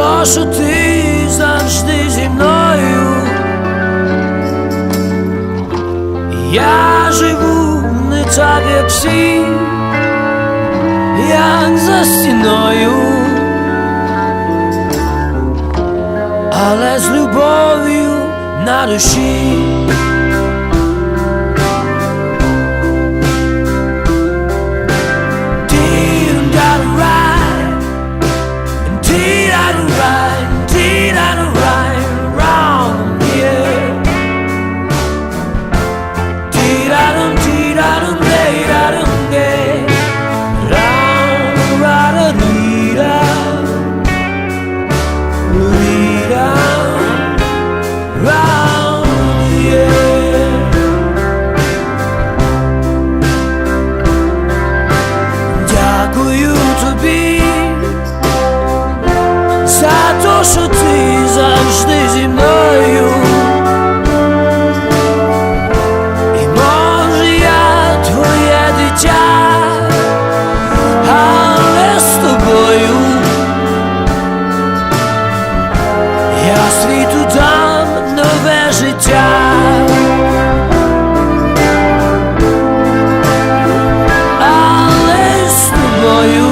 Те, що ти завжди зі мною. Я живу не так, як всі, як за стіною, але з любов'ю на душі. Дитя, але з тобою я світу дам нове життя. але з тобою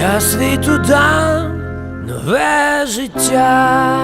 я світу дам нове життя.